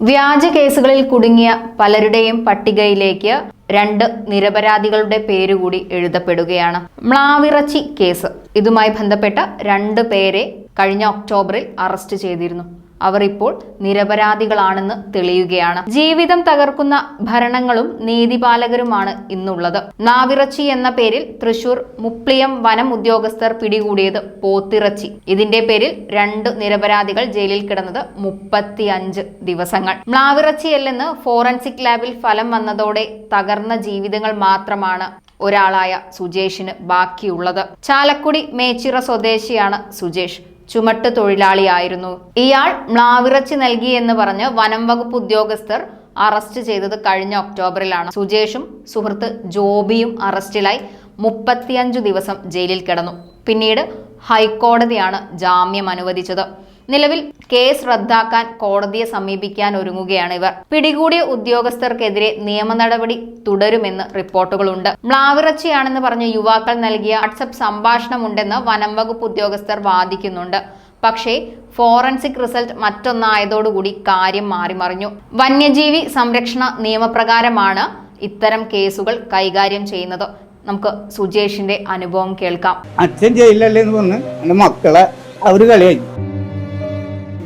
വ്യാജ കേസുകളിൽ കുടുങ്ങിയ പലരുടെയും പട്ടികയിലേക്ക് രണ്ട് നിരപരാധികളുടെ പേരുകൂടി എഴുതപ്പെടുകയാണ്. മ്ലാവിറച്ചി കേസ്. ഇതുമായി ബന്ധപ്പെട്ട രണ്ട് പേരെ കഴിഞ്ഞ ഒക്ടോബറിൽ അറസ്റ്റ് ചെയ്തിരുന്നു. അവർ ഇപ്പോൾ നിരപരാധികളാണെന്ന് തെളിയുകയാണ്. ജീവിതം തകർക്കുന്ന ഭരണങ്ങളും നീതിപാലകരുമാണ് ഇന്നുള്ളത്. നാവിറച്ചി എന്ന പേരിൽ തൃശൂർ മുപ്ലിയം വനം ഉദ്യോഗസ്ഥർ പിടികൂടിയത് പോത്തിറച്ചി. ഇതിന്റെ പേരിൽ രണ്ട് നിരപരാധികൾ ജയിലിൽ കിടന്നത് മുപ്പത്തിയഞ്ച് ദിവസങ്ങൾ. മ്ലാവിറച്ചിയല്ലെന്ന് ഫോറൻസിക് ലാബിൽ ഫലം വന്നതോടെ തകർന്ന ജീവിതങ്ങൾ മാത്രമാണ് ഒരാളായ സുജേഷിന് ബാക്കിയുള്ളത്. ചാലക്കുടി മേച്ചിറ സ്വദേശിയാണ് സുജേഷ്. ചുമട്ട് തൊഴിലാളിയായിരുന്നു. ഇയാൾ മ്ലാവിറച്ചി നൽകി എന്ന് പറഞ്ഞ് വനം വകുപ്പ് ഉദ്യോഗസ്ഥർ അറസ്റ്റ് ചെയ്തത് കഴിഞ്ഞ ഒക്ടോബറിലാണ്. സുജേഷും സുഹൃത്ത് ജോബിയും അറസ്റ്റിലായി മുപ്പത്തിയഞ്ചു ദിവസം ജയിലിൽ കിടന്നു. പിന്നീട് ഹൈക്കോടതിയാണ് ജാമ്യം അനുവദിച്ചത്. നിലവിൽ കേസ് റദ്ദാക്കാൻ കോടതിയെ സമീപിക്കാൻ ഒരുങ്ങുകയാണ് ഇവർ. പിടികൂടിയ ഉദ്യോഗസ്ഥർക്കെതിരെ നിയമ നടപടി തുടരുമെന്ന് റിപ്പോർട്ടുകളുണ്ട്. മ്ലാവിറച്ചിയാണെന്ന് പറഞ്ഞ് യുവാക്കൾ നൽകിയ വാട്സപ്പ് സംഭാഷണമുണ്ടെന്ന് വനം വകുപ്പ് ഉദ്യോഗസ്ഥർ വാദിക്കുന്നുണ്ട്. പക്ഷേ ഫോറൻസിക് റിസൾട്ട് മറ്റൊന്നായതോടുകൂടി കാര്യം മാറിമറിഞ്ഞു. വന്യജീവി സംരക്ഷണ നിയമപ്രകാരമാണ് ഇത്തരം കേസുകൾ കൈകാര്യം ചെയ്യുന്നത്. നമുക്ക് സുജേഷിന്റെ അനുഭവം കേൾക്കാം. അച്ഛൻ ജയിലല്ലേ എന്ന് പറഞ്ഞ് മക്കളെ അവർ കളിയായി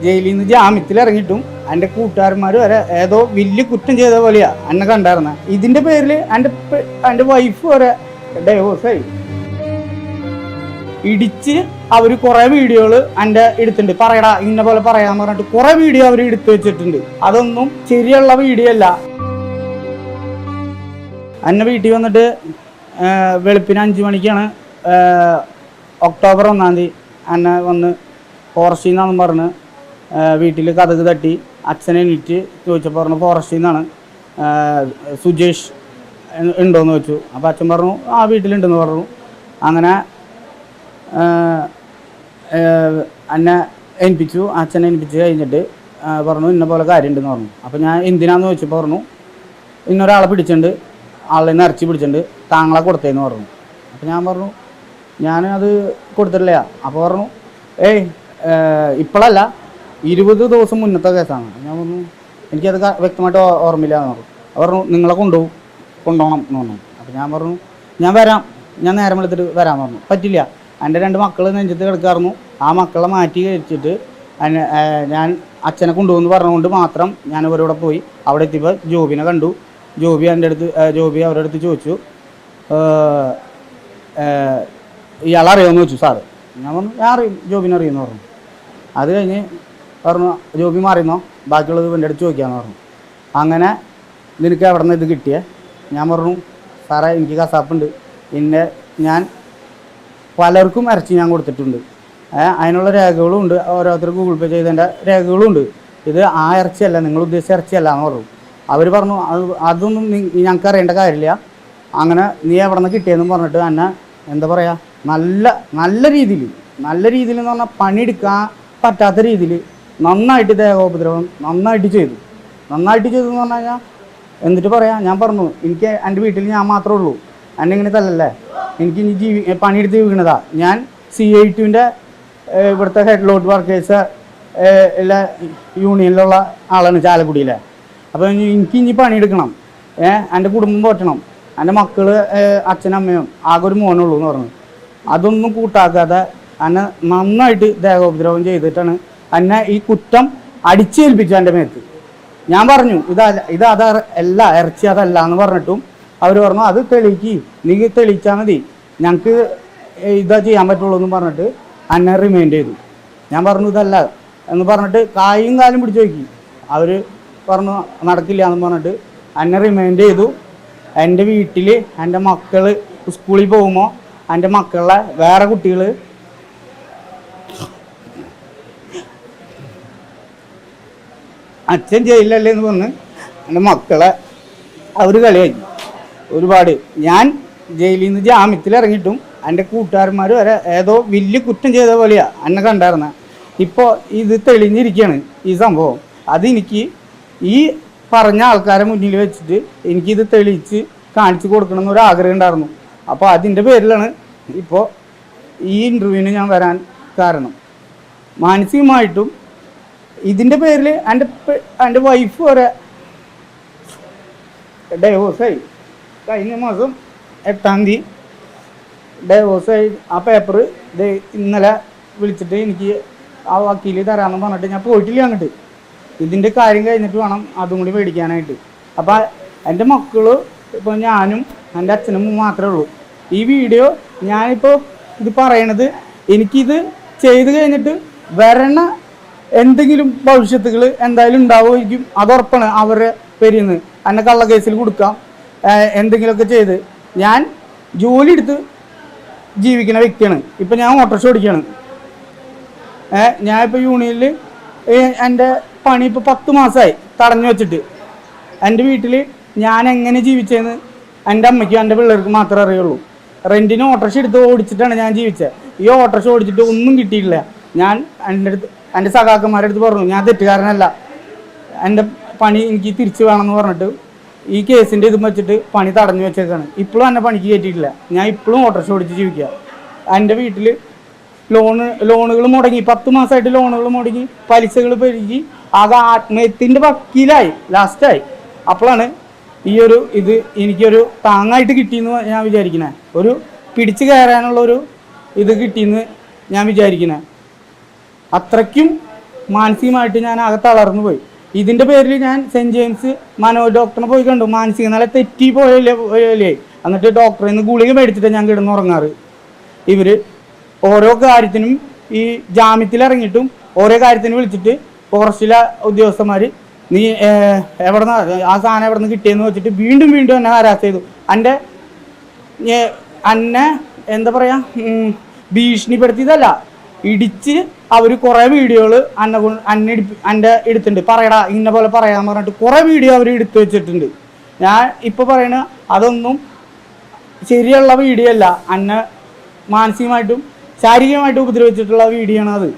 ജയിലിൽ നിന്ന് ജാമ്യത്തിൽ ഇറങ്ങിയിട്ടും എന്റെ കൂട്ടുകാരന്മാർ വരെ ഏതോ വലിയ കുറ്റം ചെയ്ത പോലെയാ എന്നെ കണ്ടായിരുന്ന. ഇതിന്റെ പേരിൽ എന്റെ എന്റെ വൈഫ് വരെ ഡൈവോഴ്സായി ഇടിച്ച് അവർ കുറെ വീഡിയോകൾ എന്റെ എടുത്തിട്ടുണ്ട്. പറയടാ ഇന്ന പോലെ പറയാന്ന് പറഞ്ഞിട്ട് കുറെ വീഡിയോ അവർ എടുത്തു വെച്ചിട്ടുണ്ട്. അതൊന്നും ശരിയുള്ള വീഡിയോ അല്ല. എന്നെ വീട്ടിൽ വന്നിട്ട് വെളുപ്പിന് അഞ്ച് മണിക്കാണ് ഒക്ടോബർ ഒന്നാം തീയതി എന്നെ വന്ന് ഫോറസ്റ്റിൽ നിന്നാണെന്ന് പറഞ്ഞ് വീട്ടിൽ കഥക് തട്ടി അച്ഛനെ എണീറ്റ് ചോദിച്ചപ്പോൾ പറഞ്ഞു ഫോറസ്റ്റിൽ നിന്നാണ് സുജേഷ് ഉണ്ടോയെന്ന് ചോദിച്ചു. അപ്പോൾ അച്ഛൻ പറഞ്ഞു ആ വീട്ടിലുണ്ടെന്ന് പറഞ്ഞു. അങ്ങനെ എന്നെ ഏൽപ്പിച്ചു അച്ഛനെ ഏൽപ്പിച്ച് കഴിഞ്ഞിട്ട് പറഞ്ഞു ഇന്ന പോലെ കാര്യമുണ്ടെന്ന് പറഞ്ഞു. അപ്പോൾ ഞാൻ എന്തിനാന്ന് ചോദിച്ചപ്പോൾ പറഞ്ഞു ഇന്നൊരാളെ പിടിച്ചിട്ടുണ്ട് ആളെ നിന്ന് ഇറച്ചി പിടിച്ചിട്ടുണ്ട് താങ്കളെ കൊടുത്തേന്ന് പറഞ്ഞു. അപ്പോൾ ഞാൻ പറഞ്ഞു ഞാൻ അത് കൊടുത്തിട്ടില്ല. അപ്പോൾ പറഞ്ഞു ഏയ് ഇപ്പോഴല്ല ഇരുപത് ദിവസം മുന്നത്തെ കേസാണ്. ഞാൻ പറഞ്ഞു എനിക്കത് വ്യക്തമായിട്ട് ഓർമ്മയില്ല എന്ന് പറഞ്ഞു. അവർ പറഞ്ഞു നിങ്ങളെ കൊണ്ടുപോകും കൊണ്ടുപോകണം എന്ന് പറഞ്ഞു. അപ്പോൾ ഞാൻ പറഞ്ഞു ഞാൻ വരാം. ഞാൻ നേരം വിളിച്ചിട്ട് വരാമെന്ന് പറഞ്ഞു. പറ്റില്ല. എന്റെ രണ്ട് മക്കൾ നെഞ്ചത്ത് കിടക്കായിരുന്നു ആ മക്കളെ മാറ്റി കഴിച്ചിട്ട് ഞാൻ അച്ഛനെ കൊണ്ടുപോകുന്നു പറഞ്ഞുകൊണ്ട് മാത്രം ഞാൻ ഇവരോടെ പോയി. അവിടെ എത്തിയപ്പോൾ ജോബിനെ കണ്ടു. ജോബി എന്റെ അടുത്ത് ജോബി അവരുടെ അടുത്ത് ചോദിച്ചു ഏഹ് ഏഹ് ഇയാളെ അറിയാമെന്ന് ചോദിച്ചു സാറ്. ഞാൻ പറഞ്ഞു ഞാൻ അറിയും. ജോബിനെ അറിയുമെന്ന് പറഞ്ഞു. അത് കഴിഞ്ഞ് പറഞ്ഞു ജോബി മാറിയെന്നോ ബാക്കിയുള്ളത് എന്റെ അടുത്ത് ചോദിക്കാമെന്ന് പറഞ്ഞു. അങ്ങനെ നിനക്ക് എവിടെ നിന്ന് ഇത് കിട്ടിയേ? ഞാൻ പറഞ്ഞു സാറേ എനിക്ക് കസാപ്പുണ്ട്. പിന്നെ ഞാൻ പലർക്കും ഇറച്ചി ഞാൻ കൊടുത്തിട്ടുണ്ട്. അതിനുള്ള രേഖകളും ഉണ്ട്. ഓരോരുത്തർ ഗൂഗിൾ പേ ചെയ്തതിന്റെ രേഖകളും ഉണ്ട്. ഇത് ആ ഇറച്ചിയല്ല നിങ്ങൾ ഉദ്ദേശിച്ച ഇറച്ചിയല്ല എന്ന് പറഞ്ഞു. അവർ പറഞ്ഞു അത് അതൊന്നും ഞങ്ങൾക്ക് അറിയേണ്ട കാര്യമില്ല. അങ്ങനെ നീ എവിടെ നിന്ന് കിട്ടിയെന്നും പറഞ്ഞിട്ട് എന്നെ എന്താ പറയുക നല്ല നല്ല രീതിയിൽ നല്ല രീതിയിൽ എന്ന് പറഞ്ഞാൽ പണിയെടുക്കാൻ പറ്റാത്ത രീതിയിൽ നന്നായിട്ട് ദേഹോപദ്രവം നന്നായിട്ട് ചെയ്തു. നന്നായിട്ട് ചെയ്തു എന്ന് പറഞ്ഞു കഴിഞ്ഞാൽ എന്നിട്ട് പറയാം ഞാൻ പറഞ്ഞു എനിക്ക് എന്റെ വീട്ടിൽ ഞാൻ മാത്രമേ ഉള്ളൂ. എന്നെ ഇങ്ങനെ തല്ലല്ലേ? എനിക്ക് ഇനി ജീവി പണിയെടുത്ത് വീണതാ. ഞാൻ സി ഐ ടുവിന്റെ ഇവിടുത്തെ ഹെഡ് ലോഡ് വർക്കേഴ്സ് എല്ലാ യൂണിയനിലുള്ള ആളാണ് ചാലക്കുടിയിലെ. അപ്പോൾ എനിക്ക് ഇനി പണിയെടുക്കണം. എന്റെ കുടുംബം പോറ്റണം. എന്റെ മക്കൾ അച്ഛനമ്മയും ആകെ ഒരു മോനുള്ളൂ എന്ന് പറഞ്ഞു. അതൊന്നും കൂട്ടാക്കാതെ എന്നെ നന്നായിട്ട് ദേഹോപദ്രവം ചെയ്തിട്ടാണ് എന്നെ ഈ കുറ്റം അടിച്ചേൽപ്പിച്ചു എന്റെ മേത്ത്. ഞാൻ പറഞ്ഞു ഇതല്ല ഇത് അത് അല്ല ഇറച്ചി അതല്ല എന്ന് പറഞ്ഞിട്ടും അവർ പറഞ്ഞു അത് തെളിയിക്ക്. നീ തെളിയിച്ചാൽ മതി. ഞങ്ങൾക്ക് ഇതാ ചെയ്യാൻ പറ്റുള്ളൂ എന്ന് പറഞ്ഞിട്ട് എന്നെ റിമൈൻഡ് ചെയ്തു. ഞാൻ പറഞ്ഞു ഇതല്ല എന്ന് പറഞ്ഞിട്ട് കായും കാലും പിടിച്ചു നോക്കി. അവർ പറഞ്ഞു നടക്കില്ല എന്ന് പറഞ്ഞിട്ട് എന്നെ റിമൈൻഡ് ചെയ്തു. എന്റെ വീട്ടിൽ എന്റെ മക്കൾ സ്കൂളിൽ പോകുമ്പോൾ എന്റെ മക്കളെ വേറെ കുട്ടികൾ അച്ഛൻ ജയിലിലല്ലേ എന്ന് പറഞ്ഞ് എന്റെ മക്കളെ അവർ കളിയാക്കി. ഒരുപാട്. ഞാൻ ജയിലിൽ നിന്ന് ജാമ്യത്തിൽ ഇറങ്ങിയിട്ടും എന്റെ കൂട്ടുകാരന്മാർ വരെ ഏതോ വലിയ കുറ്റം ചെയ്ത പോലെയാണ് എന്നെ കണ്ടായിരുന്ന. ഇപ്പോൾ ഇത് തെളിഞ്ഞിരിക്കുകയാണ് ഈ സംഭവം. അതെനിക്ക് ഈ പറഞ്ഞ ആൾക്കാരെ മുന്നിൽ വെച്ചിട്ട് എനിക്കിത് തെളിയിച്ച് കാണിച്ചു കൊടുക്കണം എന്നൊരു ആഗ്രഹം ഉണ്ടായിരുന്നു. അപ്പോൾ അതിന്റെ പേരിലാണ് ഇപ്പോൾ ഈ ഇന്റർവ്യൂവിന് ഞാൻ വരാൻ കാരണം. മാനസികമായിട്ടും ഇതിന്റെ പേരിൽ എന്റെ എന്റെ വൈഫ് വരെ ഡൈവോഴ്സായി കഴിഞ്ഞ മാസം എട്ടാം തീയതി ഡൈവോഴ്സായി ആ പേപ്പർ ഇന്നലെ വിളിച്ചിട്ട് എനിക്ക് ആ വക്കീൽ തരാമെന്ന് പറഞ്ഞിട്ട് ഞാൻ പോയിട്ടില്ല അങ്ങോട്ട്. ഇതിന്റെ കാര്യം കഴിഞ്ഞിട്ട് വേണം അതും കൂടി മേടിക്കാനായിട്ട്. അപ്പോൾ എന്റെ മക്കൾ ഇപ്പോൾ ഞാനും എന്റെ അച്ഛനും മാത്രമേ ഉള്ളൂ. ഈ വീഡിയോ ഞാനിപ്പോൾ ഇത് പറയണത് എനിക്കിത് ചെയ്ത് കഴിഞ്ഞിട്ട് വരണ എന്തെങ്കിലും ഭവിഷ്യത്തുകൾ എന്തായാലും ഉണ്ടാവുമായിരിക്കും. അതുറപ്പാണ് അവരെ അവരുടെ പേരിൽ നിന്ന് കേസിൽ കൊടുക്കാം എന്തെങ്കിലുമൊക്കെ ചെയ്ത്. ഞാൻ ജോലി എടുത്ത് ജീവിക്കുന്ന വ്യക്തിയാണ്. ഇപ്പം ഞാൻ ഓട്ടോറിക്ഷ ഓടിക്കുകയാണ്. ഞാൻ ഞാനിപ്പോൾ യൂണിയനിൽ എന്റെ പണി ഇപ്പോൾ പത്ത് മാസമായി തടഞ്ഞു വെച്ചിട്ട്. എന്റെ വീട്ടിൽ ഞാൻ എങ്ങനെ ജീവിച്ചതെന്ന് എന്റെ അമ്മയ്ക്കും എന്റെ പിള്ളേർക്ക് മാത്രമേ അറിയുള്ളൂ. റെന്റിന് ഓട്ടോറിക്ഷ എടുത്ത് ഓടിച്ചിട്ടാണ് ഞാൻ ജീവിച്ചത്. ഈ ഓട്ടോറിക്ഷ ഓടിച്ചിട്ട് ഒന്നും കിട്ടിയിട്ടില്ല. ഞാൻ എന്റെ അടുത്ത് എന്റെ സഖാക്കന്മാരുടെ അടുത്ത് പറഞ്ഞു ഞാൻ തെറ്റുകാരനല്ല. എന്റെ പണി എനിക്ക് തിരിച്ചു വേണമെന്ന് പറഞ്ഞിട്ട് ഈ കേസിന്റെ ഇതും വെച്ചിട്ട് പണി തടഞ്ഞു വെച്ചേക്കാണ്. ഇപ്പോഴും എന്നെ പണിക്ക് കയറ്റിയിട്ടില്ല. ഞാൻ ഇപ്പോഴും ഓട്ടോറിക്ഷ ഓടിച്ച് ജീവിക്കുക. എന്റെ വീട്ടിൽ ലോണ് ലോണുകൾ മുടങ്ങി. പത്ത് മാസമായിട്ട് ലോണുകൾ മുടങ്ങി. പലിശകൾ പെരുകി. ആകെ ആത്മഹത്യന്റെ വക്കീലായി ലാസ്റ്റായി അപ്പോഴാണ് ഈ ഒരു ഇത് എനിക്കൊരു താങ്ങായിട്ട് കിട്ടിയെന്ന് ഞാൻ വിചാരിക്കുന്നത് ഒരു പിടിച്ചു കയറാനുള്ള ഒരു ഇത് കിട്ടിയെന്ന് ഞാൻ വിചാരിക്കണേ. അത്രയ്ക്കും മാനസികമായിട്ട് ഞാൻ ആകെ തളർന്നു പോയി. ഇതിന്റെ പേരിൽ ഞാൻ സെന്റ് ജെയിംസ് മനോ ഡോക്ടറിനെ പോയി കണ്ടു. മാനസിക നില തെറ്റി പോയല്ലേ പോയല്ലേ? എന്നിട്ട് ഡോക്ടറിൽ നിന്ന് ഗുളിക മേടിച്ചിട്ട് ഞാൻ കിടന്നുറങ്ങാറ് ഇവർ ഓരോ കാര്യത്തിനും ഈ ജാമ്യത്തിൽ ഇറങ്ങിയിട്ടും ഓരോ കാര്യത്തിന് വിളിച്ചിട്ട് ഫോറസ്റ്റിലെ ഉദ്യോഗസ്ഥന്മാർ നീ എവിടെ ആ സാധനം എവിടെ നിന്ന് കിട്ടിയെന്ന് വെച്ചിട്ട് വീണ്ടും വീണ്ടും എന്നെ ഹരാസ് ചെയ്തു. എന്റെ എന്നെ എന്താ പറയുക ഭീഷണിപ്പെടുത്തിയതല്ല. ഇടിച്ച് അവർ കുറേ വീഡിയോകൾ അന്നെ അന്നെ എന്റെ എടുത്തിട്ടുണ്ട്. പറയടാ ഇന്ന പോലെ പറയാൻ പറഞ്ഞിട്ട് കുറേ വീഡിയോ അവർ എടുത്തു വെച്ചിട്ടുണ്ട്. ഞാൻ ഇപ്പോൾ പറയണ അതൊന്നും ശരിയുള്ള വീഡിയോ അല്ല. അന്നെ മാനസികമായിട്ടും ശാരീരികമായിട്ടും ഉപദ്രവിച്ചിട്ടുള്ള വീഡിയോ ആണ് അത്.